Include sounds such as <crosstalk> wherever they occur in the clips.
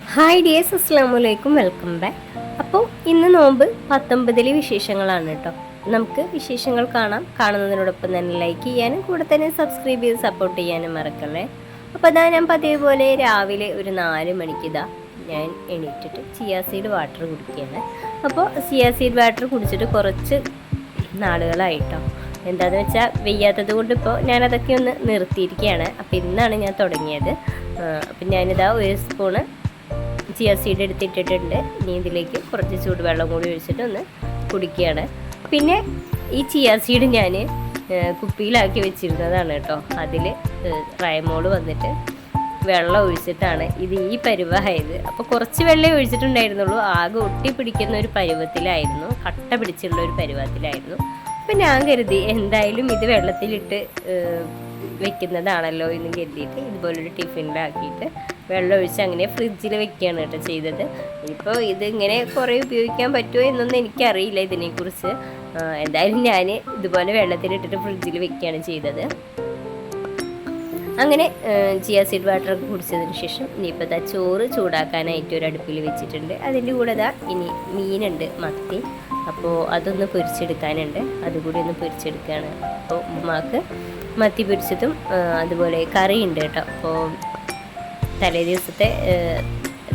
Hi dears അസ്സാം വലൈക്കും welcome back അപ്പോൾ ഇന്ന് നോമ്പ് പത്തൊമ്പതിലെ വിശേഷങ്ങളാണ് കേട്ടോ. നമുക്ക് വിശേഷങ്ങൾ കാണാം. കാണുന്നതിനോടൊപ്പം തന്നെ ലൈക്ക് ചെയ്യാനും കൂടെ തന്നെ സബ്സ്ക്രൈബ് ചെയ്ത് സപ്പോർട്ട് ചെയ്യാനും മറക്കല്ലേ? അപ്പോൾ അതാ ഞാൻ പതിവ് പോലെ രാവിലെ ഒരു നാല് മണിക്ക് ഇതാ ഞാൻ എണീറ്റിട്ട് സിയാസീഡ് വാട്ടർ കുടിക്കുകയാണ്. അപ്പോൾ സിയാസീഡ് വാട്ടർ കുടിച്ചിട്ട് കുറച്ച് നാളുകളായിട്ടോ. എന്താണെന്ന് വെച്ചാൽ വെയ്യാത്തത് കൊണ്ട് ഇപ്പോൾ ഞാനതൊക്കെ ഒന്ന് നിർത്തിയിരിക്കുകയാണ്. അപ്പോൾ ഇന്നാണ് ഞാൻ തുടങ്ങിയത്. അപ്പം ഞാനിതാ ഒരു സ്പൂണ് ചിയ സീഡ് എടുത്തിട്ടിട്ടുണ്ട് ഇനി ഇതിലേക്ക് കുറച്ച് ചൂടുവെള്ളം കൂടി ഒഴിച്ചിട്ട് ഒന്ന് കുടിക്കുകയാണ്. പിന്നെ ഈ ചിയ സീഡ് ഞാൻ കുപ്പിയിലാക്കി വെച്ചിരുന്നതാണ് കേട്ടോ. അതിൽ റയമോൾ വന്നിട്ട് വെള്ളം ഒഴിച്ചിട്ടാണ് ഇത് ഈ പരുവായത്. അപ്പോൾ കുറച്ച് വെള്ളം ഒഴിച്ചിട്ടുണ്ടായിരുന്നുള്ളൂ. ആകെ ഒട്ടി പിടിക്കുന്ന ഒരു പരുവത്തിലായിരുന്നു. കട്ട പിടിച്ചുള്ള ഒരു പരുവത്തിലായിരുന്നു. അപ്പം ഞാൻ കരുതി എന്തായാലും ഇത് വെള്ളത്തിലിട്ട് വെക്കുന്നതാണല്ലോ എന്ന് കരുതിയിട്ട് ഇതുപോലൊരു ടിഫിനിലാക്കിയിട്ട് വെള്ളം ഒഴിച്ച് അങ്ങനെ ഫ്രിഡ്ജിൽ വെക്കുകയാണ് കേട്ടോ ചെയ്തത്. ഇപ്പോൾ ഇത് ഇങ്ങനെ കുറേ ഉപയോഗിക്കാൻ പറ്റുമോ എന്നൊന്നും എനിക്കറിയില്ല ഇതിനെക്കുറിച്ച്. എന്തായാലും ഞാൻ ഇതുപോലെ വെള്ളത്തിലിട്ടിട്ട് ഫ്രിഡ്ജിൽ വെക്കുകയാണ് ചെയ്തത്. അങ്ങനെ ചിയ സീഡ് വാട്ടർ ഒക്കെ കുടിച്ചതിന് ശേഷം ഇനിയിപ്പോൾ ദാ ചോറ് ചൂടാക്കാനായിട്ട് ഒരു അടുപ്പിൽ വെച്ചിട്ടുണ്ട്. അതിന്റെ കൂടെ ദാ ഇനി മീനുണ്ട് മത്തി. അപ്പോൾ അതൊന്ന് പൊരിച്ചെടുക്കാനുണ്ട്. അതുകൂടി ഒന്ന് പൊരിച്ചെടുക്കുകയാണ് അപ്പോൾ ഉമ്മാക്ക് മത്തി പൊരിച്ചതും അതുപോലെ കറിയുണ്ട് കേട്ടോ. അപ്പോൾ തലേ ദിവസത്തെ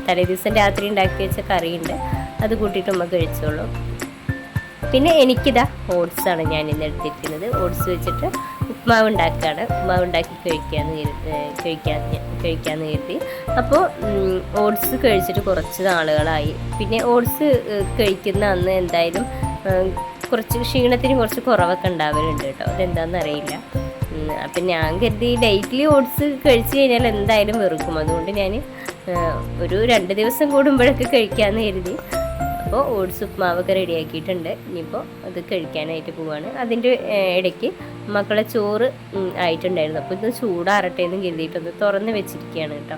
തലേ ദിവസം രാത്രി ഉണ്ടാക്കി വെച്ച കറിയുണ്ട്. അത് കൂട്ടിയിട്ട് നമ്മൾ കഴിച്ചോളൂ. പിന്നെ എനിക്കിതാ ഓട്സ് ആണ് ഞാൻ ഇന്ന് എടുത്തിരിക്കുന്നത്. ഓട്സ് വെച്ചിട്ട് ഉപ്മാവ് ഉണ്ടാക്കുകയാണ് ഉപ്മാവ് ഉണ്ടാക്കി കഴിക്കാന്ന് കരുതി കഴിക്കാമെന്ന് കഴിക്കാന്ന് കരുതി. അപ്പോൾ ഓട്സ് കഴിച്ചിട്ട് കുറച്ച് നാളുകളായി. പിന്നെ ഓട്സ് കഴിക്കുന്ന അന്ന് എന്തായാലും കുറച്ച് ക്ഷീണത്തിന് കുറച്ച് കുറവൊക്കെ ഉണ്ടാവലുണ്ട് കേട്ടോ. അതെന്താണെന്ന് അറിയില്ല. ഉം, അപ്പം ഞാൻ കരുതി ഡെയിലി ഓട്സ് കഴിച്ചു കഴിഞ്ഞാൽ എന്തായാലും വെറുക്കും. അതുകൊണ്ട് ഞാൻ ഒരു രണ്ട് ദിവസം കൂടുമ്പോഴൊക്കെ കഴിക്കാമെന്ന് കരുതി. അപ്പോൾ ഓട്സ് ഉപ്മാവൊക്കെ റെഡിയാക്കിയിട്ടുണ്ട് ഇനിയിപ്പോൾ അത് കഴിക്കാനായിട്ട് പോവാണ്. അതിന്റെ ഇടയ്ക്ക് മക്കളെ ചോറ് ആയിട്ടുണ്ടായിരുന്നു. അപ്പോൾ ഇത് ചൂടാറട്ടെ എന്ന് കരുതിയിട്ടൊന്ന് തുറന്ന് വെച്ചിരിക്കുകയാണ് കേട്ടോ.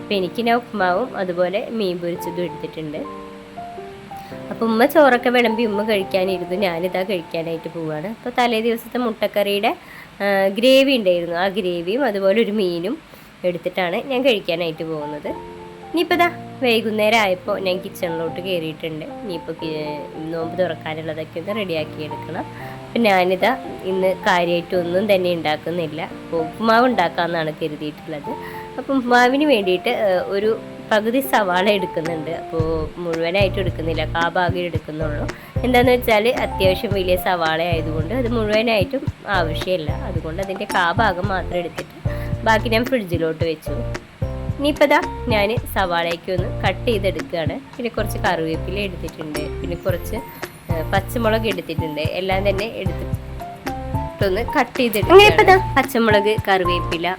അപ്പോൾ എനിക്ക് ഞാൻ ഉപ്മാവും അതുപോലെ മീൻ പൊരിച്ചതും എടുത്തിട്ടുണ്ട്. അപ്പോൾ ഉമ്മ ചോറൊക്കെ വിളമ്പി ഉമ്മ കഴിക്കാനിരുന്നു. ഞാനിതാ കഴിക്കാനായിട്ട് പോവുകയാണ് അപ്പോൾ തലേ ദിവസത്തെ മുട്ടക്കറിയുടെ ഗ്രേവി ഉണ്ടായിരുന്നു. ആ ഗ്രേവിയും അതുപോലെ ഒരു മീനും എടുത്തിട്ടാണ് ഞാൻ കഴിക്കാനായിട്ട് പോകുന്നത്. ഇനിയിപ്പോൾ ഇതാ വൈകുന്നേരം ആയപ്പോൾ ഞാൻ കിച്ചണിലോട്ട് കയറിയിട്ടുണ്ട്. ഇനിയിപ്പോൾ നോമ്പ് തുറക്കാനുള്ളതൊക്കെ ഒന്ന് റെഡിയാക്കി എടുക്കണം അപ്പം ഞാനിതാ ഇന്ന് കാര്യമായിട്ടൊന്നും തന്നെ ഉണ്ടാക്കുന്നില്ല. ഉപ്പുമാവ് ഉണ്ടാക്കാമെന്നാണ് കരുതിയിട്ടുള്ളത്. അപ്പം ഉപ്പുമാവിന് വേണ്ടിയിട്ട് ഒരു പകുതി സവാള എടുക്കുന്നുണ്ട്. അപ്പോൾ മുഴുവനായിട്ട് എടുക്കുന്നില്ല. കാ ഭാഗം എടുക്കുന്നുള്ളൂ. എന്താണെന്ന് വെച്ചാൽ അത്യാവശ്യം വലിയ സവാള ആയതുകൊണ്ട് അത് മുഴുവനായിട്ടും ആവശ്യമില്ല. അതുകൊണ്ട് അതിന്റെ കാ ഭാഗം മാത്രം എടുത്തിട്ട് ബാക്കി ഞാൻ ഫ്രിഡ്ജിലോട്ട് വെച്ചു. ഇനിയിപ്പോൾ ദാ ഞാൻ സവാളയ്ക്ക് ഒന്ന് കട്ട് ചെയ്തെടുക്കുകയാണ് പിന്നെ കുറച്ച് കറിവേപ്പില എടുത്തിട്ടുണ്ട്. പിന്നെ കുറച്ച് പച്ചമുളക് എടുത്തിട്ടുണ്ട്. എല്ലാം തന്നെ എടുത്തിട്ടൊന്ന് കട്ട് ചെയ്തെടുക്കും ഇനിയിപ്പോൾ ഇതാ പച്ചമുളക് കറിവേപ്പില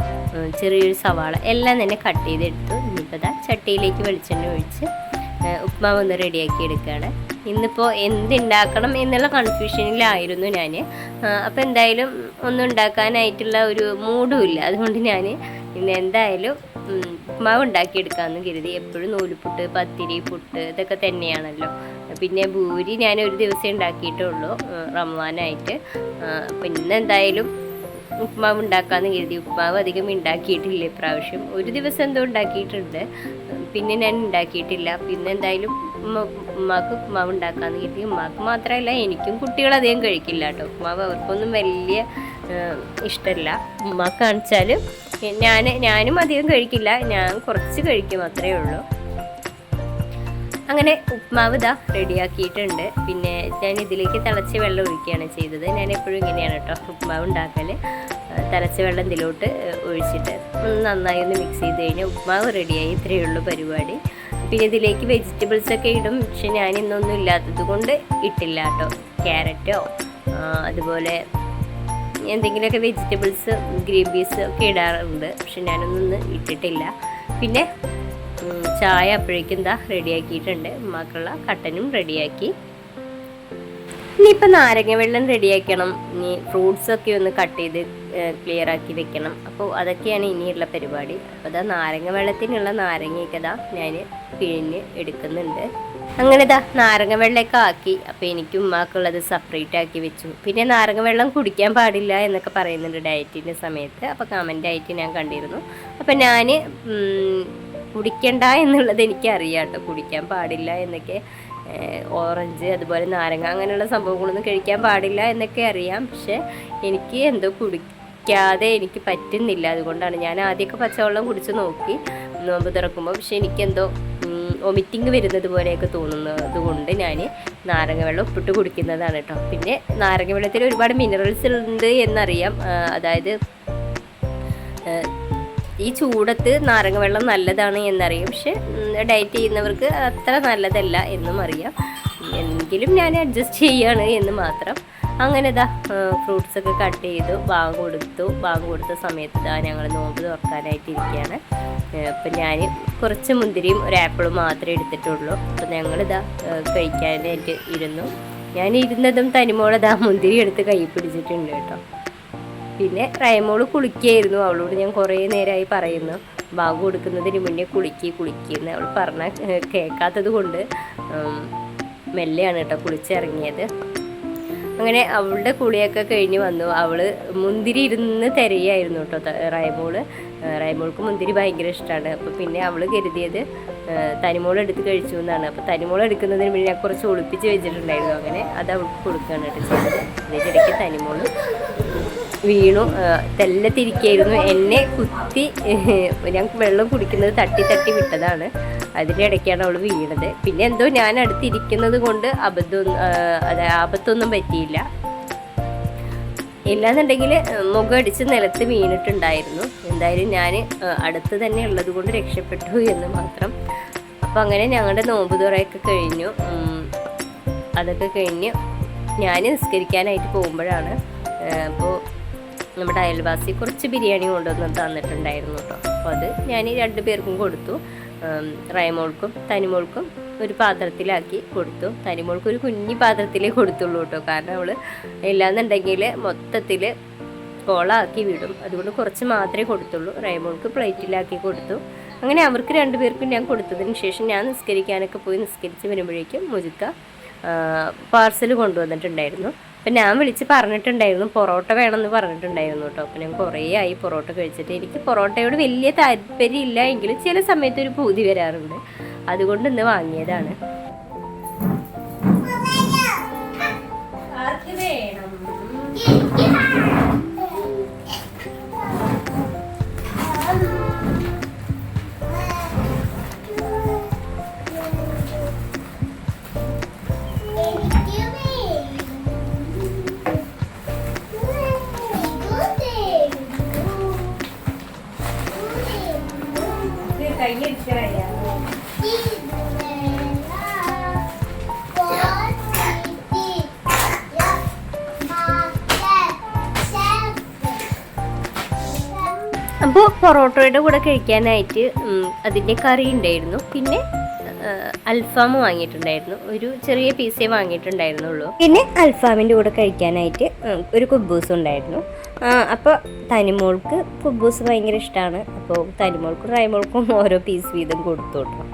ചെറിയൊരു സവാള എല്ലാം തന്നെ കട്ട് ചെയ്തെടുത്തു ദാ ചട്ടിയിലേക്ക് വെളിച്ചെണ്ണ ഒഴിച്ച് ഉപ്മാവ് ഒന്ന് റെഡിയാക്കി എടുക്കുകയാണ്. ഇന്നിപ്പോൾ എന്തുണ്ടാക്കണം എന്നുള്ള കൺഫ്യൂഷനിലായിരുന്നു ഞാൻ അപ്പോൾ എന്തായാലും ഒന്നും ഉണ്ടാക്കാനായിട്ടുള്ള ഒരു മൂഡും ഇല്ല അതുകൊണ്ട് ഞാൻ ഇന്ന് എന്തായാലും ഉപ്മാവ് ഉണ്ടാക്കിയെടുക്കാമെന്ന് കരുതി. എപ്പോഴും നൂലുപുട്ട് പത്തിരി പുട്ട് ഇതൊക്കെ തന്നെയാണല്ലോ. പിന്നെ ഭൂരി ഞാൻ ഒരു ദിവസം ഉണ്ടാക്കിയിട്ടുള്ളൂ ഉം, റമദാനായിട്ട് അപ്പം ഇന്ന് എന്തായാലും ഉപ്മാവ് ഉണ്ടാക്കാമെന്ന് കരുതി ഉപ്മാവ് അധികം ഉണ്ടാക്കിയിട്ടില്ല ഇപ്രാവശ്യം. ഒരു ദിവസം എന്തോ ഉണ്ടാക്കിയിട്ടുണ്ട്. പിന്നെ ഞാൻ ഉണ്ടാക്കിയിട്ടില്ല. പിന്നെ എന്തായാലും ഉമ്മ ഉമ്മാക്ക് ഉപ്മാവ് ഉണ്ടാക്കാമെന്ന് കരുതി. ഉമ്മാക്ക് മാത്രമല്ല എനിക്കും കുട്ടികൾ അധികം കഴിക്കില്ല കേട്ടോ. ഉപ്മാവ് അവർക്കൊന്നും വലിയ ഇഷ്ടമല്ല ഉമ്മാക്ക് കാണിച്ചാൽ ഞാൻ ഞാനും അധികം കഴിക്കില്ല. ഞാൻ കുറച്ച് കഴിക്കും അത്രയേ ഉള്ളൂ. അങ്ങനെ ഉപ്മാവ് ഇതാ റെഡിയാക്കിയിട്ടുണ്ട്. പിന്നെ ഞാൻ ഇതിലേക്ക് തിളച്ച വെള്ളം ഒഴിക്കുകയാണ് ചെയ്തത്. ഞാൻ എപ്പോഴും ഇങ്ങനെയാണ് കേട്ടോ ഉപ്മാവ് ഉണ്ടാക്കൽ തിളച്ച വെള്ളം ഇതിലോട്ട് ഒഴിച്ചിട്ട് നന്നായി ഒന്ന് മിക്സ് ചെയ്ത് കഴിഞ്ഞാൽ ഉപ്മാവ് റെഡിയായി. ഇത്രയേ ഉള്ളൂ പരിപാടി. പിന്നെ ഇതിലേക്ക് വെജിറ്റബിൾസ് ഒക്കെ ഇടും. പക്ഷെ ഞാൻ ഇന്നൊന്നും ഇല്ലാത്തത് കൊണ്ട് ഇട്ടില്ല കേട്ടോ. ക്യാരറ്റോ അതുപോലെ എന്തെങ്കിലുമൊക്കെ വെജിറ്റബിൾസ് ഗ്രീൻ പീസ് ഒക്കെ ഇടാറുണ്ട്. പക്ഷെ ഞാനൊന്നും ഇട്ടിട്ടില്ല. പിന്നെ ചായ അപ്പോഴേക്കും എന്താ റെഡിയാക്കിയിട്ടുണ്ട്. ഉമ്മാക്കുള്ള കട്ടനും റെഡിയാക്കി. ഇനിയിപ്പോൾ നാരങ്ങ വെള്ളം റെഡിയാക്കണം. ഇനി ഫ്രൂട്ട്സ് ഒക്കെ ഒന്ന് കട്ട് ചെയ്ത് ക്ലിയർ ആക്കി വെക്കണം. അപ്പോൾ അതൊക്കെയാണ് ഇനിയുള്ള പരിപാടി. അപ്പോൾ അതാ നാരങ്ങ വെള്ളത്തിനുള്ള നാരങ്ങയൊക്കെ ഇതാ ഞാൻ പിഴിഞ്ഞ് എടുക്കുന്നുണ്ട്. അങ്ങനെ ഇതാ നാരങ്ങ വെള്ളമൊക്കെ ആക്കി. അപ്പോൾ എനിക്ക് ഉമ്മാക്കുള്ളത് സെപ്പറേറ്റ് ആക്കി വെച്ചു. പിന്നെ നാരങ്ങ വെള്ളം കുടിക്കാൻ പാടില്ല എന്നൊക്കെ പറയുന്നുണ്ട് ഡയറ്റിന്റെ സമയത്ത്. അപ്പോൾ കമന്റ് ആയിട്ട് ഞാൻ കണ്ടിരുന്നു. അപ്പോൾ ഞാൻ കുടിക്കണ്ട എന്നുള്ളത് എനിക്കറിയാം കേട്ടോ കുടിക്കാൻ പാടില്ല എന്നൊക്കെ ഓറഞ്ച് അതുപോലെ നാരങ്ങ അങ്ങനെയുള്ള സംഭവങ്ങളൊന്നും കഴിക്കാൻ പാടില്ല എന്നൊക്കെ അറിയാം. പക്ഷെ എനിക്ക് എന്തോ കുടിക്കാതെ എനിക്ക് പറ്റുന്നില്ല. അതുകൊണ്ടാണ് ഞാൻ ആദ്യമൊക്കെ പച്ചവെള്ളം കുടിച്ച് നോക്കി നോമ്പ് തുറക്കുമ്പോൾ. പക്ഷെ എനിക്കെന്തോ ഒമിറ്റിങ് വരുന്നത് പോലെയൊക്കെ തോന്നുന്നത് കൊണ്ട് ഞാൻ നാരങ്ങ വെള്ളം ഉപ്പിട്ട് കുടിക്കുന്നതാണ് കേട്ടോ. പിന്നെ നാരങ്ങ വെള്ളത്തിൽ ഒരുപാട് മിനറൽസ് ഉണ്ട് എന്നറിയാം. അതായത് ഈ ചൂടത്ത് നാരങ്ങ വെള്ളം നല്ലതാണ് എന്നറിയാം. പക്ഷെ ഡയറ്റ് ചെയ്യുന്നവർക്ക് അത്ര നല്ലതല്ല എന്നും അറിയാം. എങ്കിലും ഞാൻ അഡ്ജസ്റ്റ് ചെയ്യാണ് എന്ന് മാത്രം. അങ്ങനെ ഇതാ ഫ്രൂട്ട്സ് ഒക്കെ കട്ട് ചെയ്തു ബാങ്ക് കൊടുത്തു. ബാങ്ക് കൊടുത്ത സമയത്ത് ഇതാ ഞങ്ങൾ നോമ്പ് തുറക്കാനായിട്ട് ഇരിക്കുകയാണ് അപ്പം ഞാൻ കുറച്ച് മുന്തിരിയും ഒരു ആപ്പിളും മാത്രമേ എടുത്തിട്ടുള്ളൂ. അപ്പം ഞങ്ങളിതാ കഴിക്കാനായിട്ട് ഇരുന്നു. ഞാൻ ഇരുന്നതും തനിമോളതാ മുന്തിരി എടുത്ത് കൈ പിടിച്ചിട്ടുണ്ട് കേട്ടോ. പിന്നെ റൈമോൾ കുളിക്കുകയായിരുന്നു അവളോട് ഞാൻ കുറേ നേരമായി പറയുന്നു. ബാഗ് കൊടുക്കുന്നതിന് മുന്നേ കുളിക്കി കുളിക്കുന്ന അവൾ പറഞ്ഞ കേൾക്കാത്തത് കൊണ്ട് മെല്ലെയാണ് കേട്ടോ കുളിച്ചിറങ്ങിയത്. അങ്ങനെ അവളുടെ കുളിയൊക്കെ കഴിഞ്ഞ് വന്നു. അവൾ മുന്തിരി ഇരുന്ന് തിരയായിരുന്നു കേട്ടോ റൈമോൾ. റൈമോൾക്ക് മുന്തിരി ഭയങ്കര ഇഷ്ടമാണ് അപ്പോൾ പിന്നെ അവൾ കരുതിയത് തനിമോൾ എടുത്ത് കഴിച്ചു എന്നാണ്. അപ്പോൾ തനിമോൾ എടുക്കുന്നതിന് മുന്നേ ഞാൻ കുറച്ച് ഒളിപ്പിച്ച് വെച്ചിട്ടുണ്ടായിരുന്നു. അങ്ങനെ അത് അവൾക്ക് കൊടുക്കുകയാണ് കേട്ടോ ചെയ്തത്. അതിന്റെ ഇടയ്ക്ക് തനിമോൾ വീണു. തെല്ലത്തിരിക്കായിരുന്നു. എന്നെ കുത്തി ഞാൻ വെള്ളം കുടിക്കുന്നത് തട്ടി തട്ടി വിട്ടതാണ്. അതിന്റെ ഇടയ്ക്കാണ് അവൾ വീണത്. പിന്നെ എന്തോ ഞാൻ അടുത്തിരിക്കുന്നത് കൊണ്ട് അബദ്ധം അതെ ആപത്തൊന്നും പറ്റിയില്ല. ഇല്ലാന്നുണ്ടെങ്കിൽ മുഖം അടിച്ച് നിലത്ത് വീണിട്ടുണ്ടായിരുന്നു. എന്തായാലും ഞാൻ അടുത്ത് തന്നെ ഉള്ളത് കൊണ്ട് രക്ഷപ്പെട്ടു എന്ന് മാത്രം. അപ്പം അങ്ങനെ ഞങ്ങളുടെ നോമ്പ് തുറയൊക്കെ കഴിഞ്ഞു. അതൊക്കെ കഴിഞ്ഞ് ഞാൻ നിസ്കരിക്കാനായിട്ട് പോകുമ്പോഴാണ്. അപ്പോൾ നമ്മുടെ അയൽവാസി കുറച്ച് ബിരിയാണി കൊണ്ടുവന്ന് തന്നിട്ടുണ്ടായിരുന്നു കേട്ടോ. അപ്പോൾ അത് ഞാൻ രണ്ടു പേർക്കും കൊടുത്തു. റൈമോൾക്കും തനിമോൾക്കും ഒരു പാത്രത്തിലാക്കി കൊടുത്തു. തനിമോൾക്ക് ഒരു കുഞ്ഞി പാത്രത്തിലേ കൊടുത്തുള്ളൂ കേട്ടോ. കാരണം അവൾ ഇല്ലാന്നുണ്ടെങ്കിൽ മൊത്തത്തിൽ കോളാക്കി വിടും. അതുകൊണ്ട് കുറച്ച് മാത്രമേ കൊടുത്തുള്ളൂ. റൈമോൾക്ക് പ്ലേറ്റിലാക്കി കൊടുത്തു. അങ്ങനെ അവർക്ക് രണ്ടുപേർക്കും ഞാൻ കൊടുത്തതിന് ശേഷം ഞാൻ നിസ്കരിക്കാനൊക്കെ പോയി നിസ്കരിച്ച് വരുമ്പോഴേക്കും മുജുക്ക പാർസൽ കൊണ്ടുവന്നിട്ടുണ്ടായിരുന്നു. അപ്പം ഞാൻ വിളിച്ച് പറഞ്ഞിട്ടുണ്ടായിരുന്നു പൊറോട്ട വേണമെന്ന് പറഞ്ഞിട്ടുണ്ടായിരുന്നു കേട്ടോ അപ്പം ഞാൻ കുറേ ആയി പൊറോട്ട കഴിച്ചിട്ട്. എനിക്ക് പൊറോട്ടയോട് വലിയ താല്പര്യമില്ല എങ്കിലും ചില സമയത്ത് ഒരു പൂതി വരാറുണ്ട്. അതുകൊണ്ട് ഇന്ന് വാങ്ങിയതാണ്. അപ്പോൾ പൊറോട്ടയുടെ കൂടെ കഴിക്കാനായിട്ട് അതിന്റെ കറി ഉണ്ടായിരുന്നു. പിന്നെ അൽഫാം വാങ്ങിയിട്ടുണ്ടായിരുന്നു. ഒരു ചെറിയ പീസേ വാങ്ങിയിട്ടുണ്ടായിരുന്നുള്ളൂ. പിന്നെ അൽഫാമിന്റെ കൂടെ കഴിക്കാനായിട്ട് ഒരു കുബൂസ് ഉണ്ടായിരുന്നു. അപ്പോൾ തനിമോൾക്ക് കുബൂസ് ഭയങ്കര ഇഷ്ടമാണ് അപ്പോൾ തനിമോൾക്കും റൈമോൾക്കും ഓരോ പീസ് വീതം കൊടുത്തു കേട്ടോ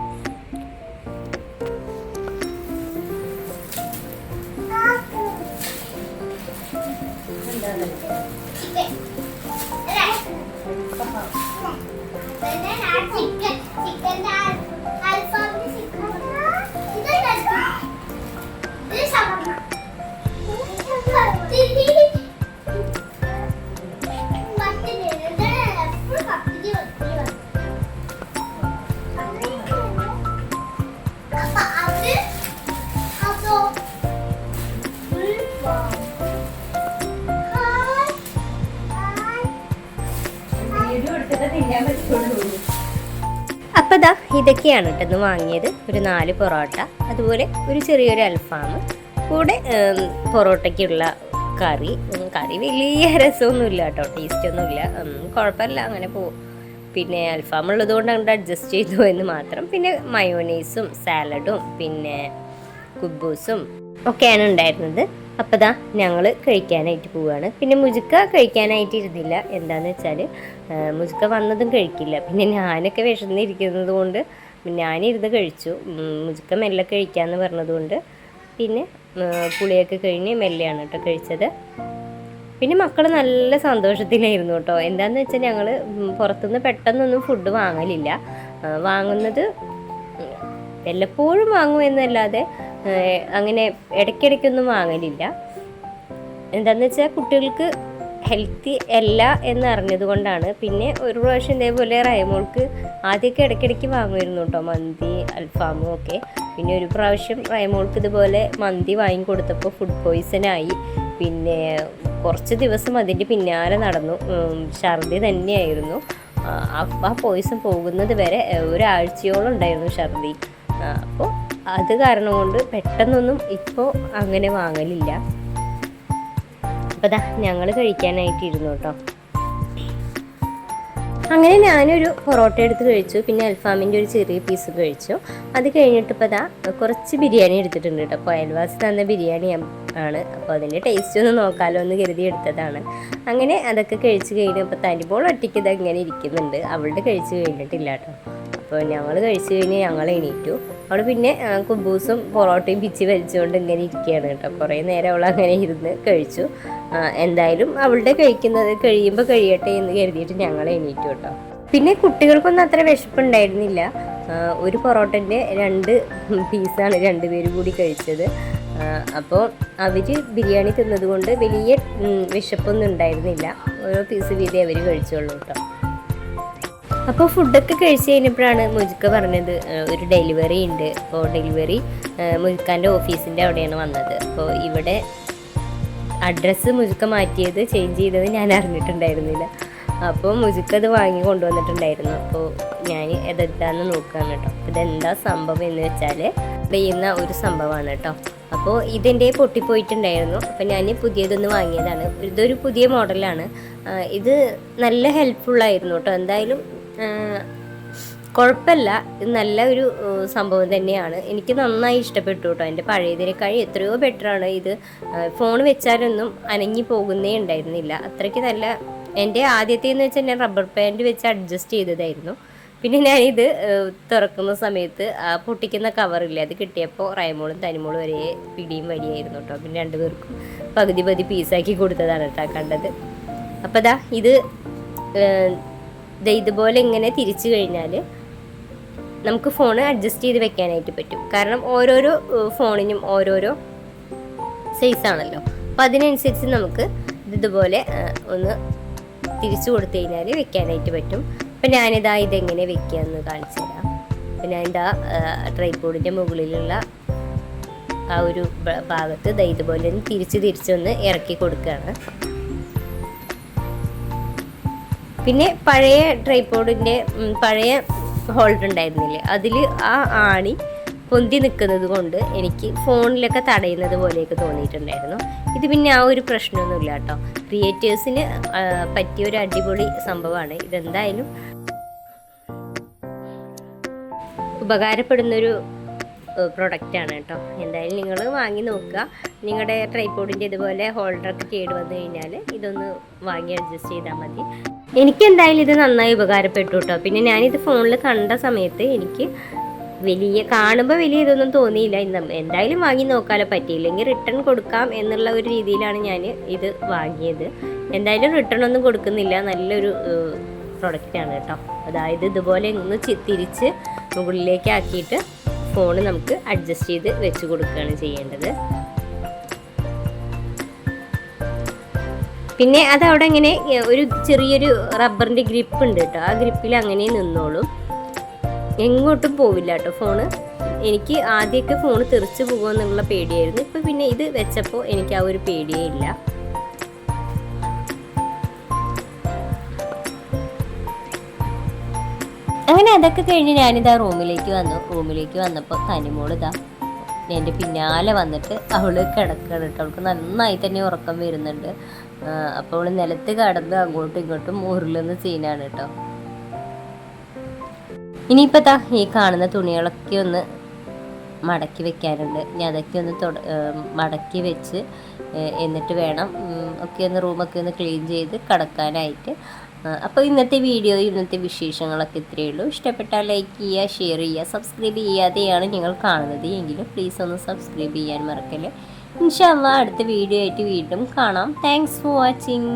ഇതൊക്കെയാണ് കേട്ടോ വാങ്ങിയത്. ഒരു നാല് പൊറോട്ട അതുപോലെ ഒരു ചെറിയൊരു അൽഫാം കൂടെ പൊറോട്ടയ്ക്കുള്ള കറി. കറി വലിയ <laughs> രസമൊന്നുമില്ല കേട്ടോ ടേസ്റ്റ് ഒന്നുമില്ല. ഉം, കുഴപ്പമില്ല അങ്ങനെ പോകും പിന്നെ അൽഫാം ഉള്ളത് കൊണ്ട് അങ്ങോട്ട് അഡ്ജസ്റ്റ് ചെയ്തു എന്ന് മാത്രം. പിന്നെ മയോനൈസും സാലഡും പിന്നെ കുബൂസും ഒക്കെയാണ് ഉണ്ടായിരുന്നത്. അപ്പോൾ ദാ ഞങ്ങൾ കഴിക്കാനായിട്ട് പോവുകയാണ് പിന്നെ മുജുക്ക കഴിക്കാനായിട്ട് ഇരുന്നില്ല എന്താണെന്ന് വെച്ചാൽ മുജുക്ക വന്നതും കഴിക്കില്ല. പിന്നെ ഞാനൊക്കെ വിശന്നിരിക്കുന്നത് കൊണ്ട് ഞാനിരുന്ന് കഴിച്ചു. മുജുക്ക മെല്ലെ കഴിക്കാമെന്ന് പറഞ്ഞതുകൊണ്ട് പിന്നെ പുളിയൊക്കെ കഴിഞ്ഞ് മെല്ലെയാണ് കേട്ടോ കഴിച്ചത്. പിന്നെ മക്കൾ നല്ല സന്തോഷത്തിലായിരുന്നു കേട്ടോ എന്താന്ന് വെച്ചാൽ ഞങ്ങൾ പുറത്തുനിന്ന് പെട്ടെന്നൊന്നും ഫുഡ് വാങ്ങലില്ല. വാങ്ങുന്നത് എല്ലപ്പോഴും വാങ്ങുമെന്നല്ലാതെ അങ്ങനെ ഇടയ്ക്കിടയ്ക്കൊന്നും വാങ്ങലില്ല. എന്താന്ന് വെച്ചാൽ കുട്ടികൾക്ക് ഹെൽത്തി അല്ല എന്ന് അറിഞ്ഞത് കൊണ്ടാണ് പിന്നെ ഒരു പ്രാവശ്യം ഇതേപോലെ റൈമോൾക്ക് ആദ്യമൊക്കെ ഇടയ്ക്കിടയ്ക്ക് വാങ്ങുമായിരുന്നു കേട്ടോ മന്തി അൽഫാമും ഒക്കെ. പിന്നെ ഒരു പ്രാവശ്യം റൈമോൾക്ക് ഇതുപോലെ മന്തി വാങ്ങിക്കൊടുത്തപ്പോൾ ഫുഡ് പോയിസൺ ആയി. പിന്നെ കുറച്ച് ദിവസം അതിന്റെ പിന്നാലെ നടന്നു. ഛർദി തന്നെയായിരുന്നു. ആ, പോയ്സൺ പോകുന്നത് വരെ ഒരാഴ്ചയോളം ഉണ്ടായിരുന്നു ഛർദി. അപ്പോൾ അത് കാരണം കൊണ്ട് പെട്ടെന്നൊന്നും ഇപ്പോൾ അങ്ങനെ വാങ്ങലില്ല. അപ്പോൾ ദാ ഞങ്ങൾ കഴിക്കാനായിട്ട് ഇരുന്നു കേട്ടോ. അങ്ങനെ ഞാനൊരു പൊറോട്ട എടുത്ത് കഴിച്ചു. പിന്നെ അൽഫാമിന്റെ ഒരു ചെറിയ പീസ് കഴിച്ചു. അത് കഴിഞ്ഞിട്ട് ഇപ്പോൾ ദാ കുറച്ച് ബിരിയാണി എടുത്തിട്ടുണ്ട് കേട്ടോ. അപ്പോൾ അയൽവാസി തന്ന ബിരിയാണി ആണ്. അപ്പോൾ അതിന്റെ ടേസ്റ്റ് ഒന്ന് നോക്കാമല്ലോ എന്ന് കരുതി എടുത്തതാണ്. അങ്ങനെ അതൊക്കെ കഴിച്ച് കഴിഞ്ഞപ്പോൾ തനിപ്പോൾ ഒറ്റയ്ക്ക് ഇത് അങ്ങനെ ഇരിക്കുന്നുണ്ട്. അവളുടെ കഴിച്ച് കഴിഞ്ഞിട്ടില്ല കേട്ടോ. അപ്പോൾ ഞങ്ങൾ കഴിച്ച് കഴിഞ്ഞ് ഞങ്ങൾ എണീറ്റു. അവൾ പിന്നെ കുബൂസും പൊറോട്ടയും പിച്ചി വലിച്ചുകൊണ്ട് ഇങ്ങനെ ഇരിക്കുകയാണ് കേട്ടോ. കുറേ നേരം അവൾ അങ്ങനെ ഇരുന്ന് കഴിച്ചു. എന്തായാലും അവളുടെ കഴിക്കുന്നത് കഴിയുമ്പോൾ കഴിയട്ടെ എന്ന് കരുതിയിട്ട് ഞങ്ങൾ എണീറ്റു കേട്ടോ. പിന്നെ കുട്ടികൾക്കൊന്നും അത്ര വിശപ്പുണ്ടായിരുന്നില്ല. ഒരു പൊറോട്ടന്റെ രണ്ട് പീസാണ് രണ്ടുപേരും കൂടി കഴിച്ചത്. അപ്പോൾ അവർ ബിരിയാണി തിന്നതുകൊണ്ട് വലിയ വിശപ്പൊന്നും ഉണ്ടായിരുന്നില്ല. ഓരോ പീസ് വീതേ അവർ കഴിച്ചോളൂ കേട്ടോ. അപ്പോൾ ഫുഡൊക്കെ കഴിച്ച് കഴിഞ്ഞപ്പോഴാണ് മുജുക്ക പറഞ്ഞത് ഒരു ഡെലിവറി ഉണ്ട്. അപ്പോൾ ഡെലിവറി മുജുക്കാന്റെ ഓഫീസിന്റെ അവിടെയാണ് വന്നത്. അപ്പോൾ ഇവിടെ അഡ്രസ്സ് മുജുക്ക മാറ്റിയത് ചേഞ്ച് ചെയ്തത് ഞാൻ അറിഞ്ഞിട്ടുണ്ടായിരുന്നില്ല. അപ്പോൾ മുജുക്ക അത് വാങ്ങി കൊണ്ടുവന്നിട്ടുണ്ടായിരുന്നു. അപ്പോൾ ഞാൻ ഇതെന്താന്ന് നോക്കുകയാണ് കേട്ടോ ഇതെന്താ സംഭവം എന്ന് വെച്ചാൽ ചെയ്യുന്ന ഒരു സംഭവമാണ് കേട്ടോ അപ്പോൾ ഇതിന്റെ പൊട്ടിപ്പോയിട്ടുണ്ടായിരുന്നു. അപ്പോൾ ഞാൻ പുതിയതൊന്ന് വാങ്ങിയതാണ്. ഇതൊരു പുതിയ മോഡലാണ് ഇത് നല്ല ഹെൽപ്ഫുള്ളായിരുന്നു കേട്ടോ എന്തായാലും കുഴപ്പമില്ല നല്ല ഒരു സംഭവം തന്നെയാണ്. എനിക്ക് നന്നായി ഇഷ്ടപ്പെട്ടു കേട്ടോ എന്റെ പഴയതിനേക്കാൾ എത്രയോ ബെറ്ററാണ് ഇത്. ഫോൺ വെച്ചാലൊന്നും അനങ്ങി പോകുന്നേ ഉണ്ടായിരുന്നില്ല. അത്രയ്ക്ക് നല്ല എന്റെ ആദ്യത്തെ എന്ന് വെച്ചാൽ ഞാൻ റബ്ബർ പാന്റ് വെച്ച് അഡ്ജസ്റ്റ് ചെയ്തതായിരുന്നു. പിന്നെ ഞാനിത് തുറക്കുന്ന സമയത്ത് പൊട്ടിക്കുന്ന കവറില്ലേ അത് കിട്ടിയപ്പോൾ റൈമോളും തനിമോളും ഒരേ പിടിയും വടിയായിരുന്നു കേട്ടോ പിന്നെ രണ്ടുപേർക്കും പകുതി പകുതി പീസാക്കി കൊടുത്തതാണ് കേട്ടോ കണ്ടത്. അപ്പോൾ ദാ ഇത് ദേ ഇതുപോലെ ഇങ്ങനെ തിരിച്ചു കഴിഞ്ഞാൽ നമുക്ക് ഫോൺ അഡ്ജസ്റ്റ് ചെയ്ത് വെക്കാനായിട്ട് പറ്റും. കാരണം ഓരോരോ ഫോണിനും ഓരോരോ സൈസാണല്ലോ അപ്പം അതിനനുസരിച്ച് നമുക്ക് ഇത് ഇതുപോലെ ഒന്ന് തിരിച്ചു കൊടുത്തു കഴിഞ്ഞാൽ വെക്കാനായിട്ട് പറ്റും. അപ്പം ഞാനിതാ ഇതെങ്ങനെ വെക്കുകയെന്ന് കാണിച്ചു തരാം. അപ്പം ഞാനിതാ ട്രൈപോഡിന്റെ മുകളിലുള്ള ആ ഒരു ഭാഗത്ത് ദാ ഇതുപോലെ ഒന്ന് തിരിച്ച് തിരിച്ചൊന്ന് ഇറക്കി കൊടുക്കുകയാണ് പിന്നെ പഴയ ട്രൈപോഡിന്റെ പഴയ ഹോൾഡർ ഉണ്ടായിരുന്നില്ലേ? അതിൽ ആ ആണി പൊന്തി നിൽക്കുന്നത് കൊണ്ട് എനിക്ക് ഫോണിലൊക്കെ തടയുന്നത് പോലെയൊക്കെ തോന്നിയിട്ടുണ്ടായിരുന്നു. ഇത് പിന്നെ ആ ഒരു പ്രശ്നമൊന്നുമില്ല കേട്ടോ. ക്രിയേറ്റേഴ്സിന് പറ്റിയ ഒരു അടിപൊളി സംഭവമാണ്. ഇതെന്തായാലും ഉപകാരപ്പെടുന്നൊരു പ്രൊഡക്റ്റാണ് കേട്ടോ. എന്തായാലും നിങ്ങൾ വാങ്ങി നോക്കുക. നിങ്ങളുടെ ട്രൈപോഡിന്റെ ഇതുപോലെ ഹോൾഡറൊക്കെ കേട് വന്നു കഴിഞ്ഞാൽ ഇതൊന്ന് വാങ്ങി അഡ്ജസ്റ്റ് ചെയ്താൽ മതി. എനിക്ക് എന്തായാലും ഇത് നന്നായി ഉപകാരപ്പെട്ടു കേട്ടോ. പിന്നെ ഞാനിത് ഫോണിൽ കണ്ട സമയത്ത് എനിക്ക് വലിയ കാണുമ്പോൾ വലിയ ഇതൊന്നും തോന്നിയില്ല. ഇന്ന് എന്തായാലും വാങ്ങി നോക്കാലോ പറ്റിയില്ലെങ്കിൽ റിട്ടേൺ കൊടുക്കാം എന്നുള്ള ഒരു രീതിയിലാണ് ഞാൻ ഇത് വാങ്ങിയത്. എന്തായാലും റിട്ടേൺ ഒന്നും കൊടുക്കുന്നില്ല. നല്ലൊരു പ്രൊഡക്റ്റാണ് കേട്ടോ. അതായത് ഇതുപോലെ ഒന്ന് തിരിച്ച് മുകളിലേക്ക് ആക്കിയിട്ട് ഫോൺ നമുക്ക് അഡ്ജസ്റ്റ് ചെയ്ത് വെച്ച് കൊടുക്കുകയാണ് ചെയ്യേണ്ടത്. പിന്നെ അത് അവിടെ ഇങ്ങനെ ഒരു ചെറിയൊരു റബ്ബറിന്റെ ഗ്രിപ്പ് ഉണ്ട് കേട്ടോ. ആ ഗ്രിപ്പിൽ അങ്ങനെ നിന്നോളും. എങ്ങോട്ടും പോവില്ല കേട്ടോ ഫോണ്. എനിക്ക് ആദ്യമൊക്കെ ഫോൺ തെറിച്ച് പോകുമെന്നുള്ള പേടിയായിരുന്നു. ഇപ്പം പിന്നെ ഇത് വെച്ചപ്പോൾ എനിക്ക് ആ ഒരു പേടിയേ ഇല്ല. അങ്ങനെ അതൊക്കെ കഴിഞ്ഞ് ഞാനിതാ റൂമിലേക്ക് വന്നു. റൂമിലേക്ക് വന്നപ്പോൾ തനിമോളിതാ എന്റെ പിന്നാലെ വന്നിട്ട് അവൾ കിടക്കണം കേട്ടോ. അവൾക്ക് നന്നായി തന്നെ ഉറക്കം വരുന്നുണ്ട്. അപ്പോൾ നിലത്ത് കടന്ന് അങ്ങോട്ടും ഇങ്ങോട്ടും ഉരുളുന്ന സീനാണ് കേട്ടോ. ഇനിയിപ്പോൾ താ ഈ കാണുന്ന തുണികളൊക്കെ ഒന്ന് മടക്കി വെക്കാനുണ്ട്. ഞാൻ അതൊക്കെ ഒന്ന് തുട മടക്കി വെച്ച് എന്നിട്ട് വേണം ഒക്കെ ഒന്ന് റൂമൊക്കെ ഒന്ന് ക്ലീൻ ചെയ്ത് കടക്കാനായിട്ട്. അപ്പോൾ ഇന്നത്തെ വീഡിയോ ഇന്നത്തെ വിശേഷങ്ങളൊക്കെ ഇത്രയേ ഉള്ളൂ. ഇഷ്ടപ്പെട്ടാൽ ലൈക്ക് ചെയ്യുക ഷെയർ ചെയ്യുക സബ്സ്ക്രൈബ് ചെയ്യാതെയാണ് നിങ്ങൾ കാണുന്നത്. എങ്കിലും പ്ലീസ് ഒന്ന് സബ്സ്ക്രൈബ് ചെയ്യാൻ മറക്കല്ലേ. ഇൻഷാല്ല അടുത്ത വീഡിയോ ആയിട്ട് വീണ്ടും കാണാം. Thanks for watching